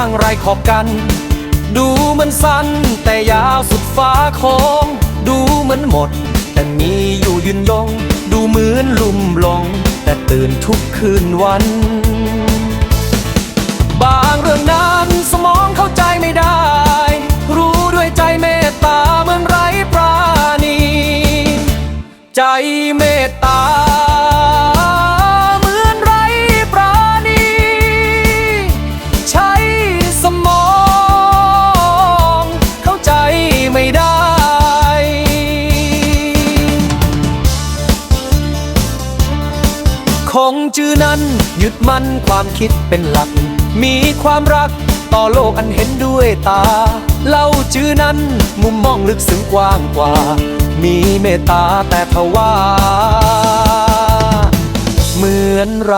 างไรขอบกัน ดูมันสั้นแต่ยาวสุดฟ้าคงดูเหมือนหมด แต่มีอยู่ยืนยง ดูเหมือนลุ่มลง แต่ตื่นทุกคืนวัน บางเรื่องนั้นสมองเข้าใจไม่ได้ คงจือนั้นยึดมั่นความคิดเป็นหลัก มีความรักต่อโลกอันเห็นด้วยตา เล่าจือนั้นมุมมองลึกซึ้งกว้างกว่า มีเมตตาแต่ทว่าเหมือนไร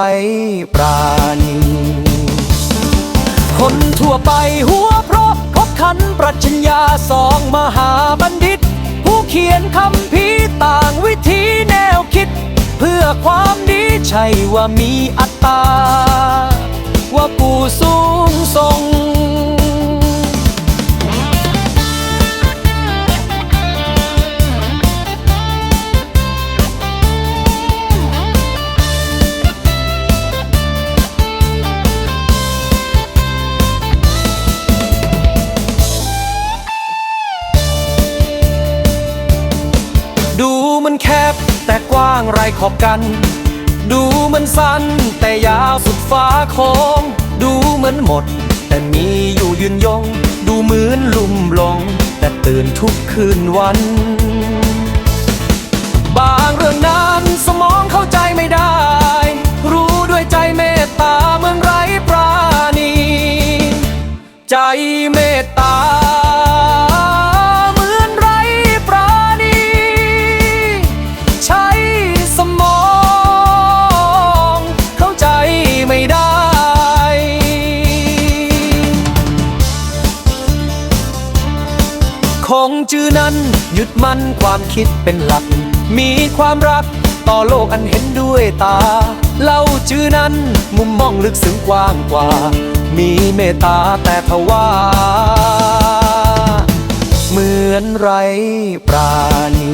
ปราณีคนทั่วไปหัวเพราะพบขันปรัชญาสองมหาบัณฑิต ผู้เขียนคำพีต่างวิธีแนวคิด เพื่อความ ใช่ว่ามีอัตตา ว่าผู้สูงทรงดูมันแคบแต่กว้างไรขอบกัน ดูเหมือนสั้นแต่ยาวสุดฟ้าโคงดูเหมือนหมด แต่มีอยู่ยืนยง ดูเหมือนลุ่มหลง แต่ตื่นทุกคืนวัน บางเรื่องนั้นสมองเข้าใจไม่ได้ คงจื้อนั้นยึดมั่นความคิดเป็นหลัก มีความรักต่อโลกอันเห็นด้วยตา เล่าจื้อนั้นมุมมองลึกซึ้งกว้างกว่า มีเมตตาแต่ทว่าเหมือนไรปราณี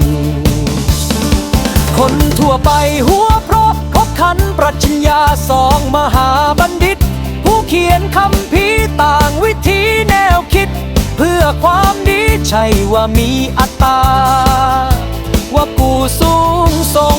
คนทั่วไปหัวเพราะพบขันปรัชญาสองมหาบัณฑิต ผู้เขียนคำพีต่างวิธีแนวคิด เพื่อความดี ใช่ว่ามีอัตตา ว่ากูสูงส่ง